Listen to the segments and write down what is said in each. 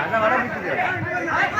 அதான் வர முடியுது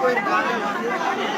போயிருக்காங்க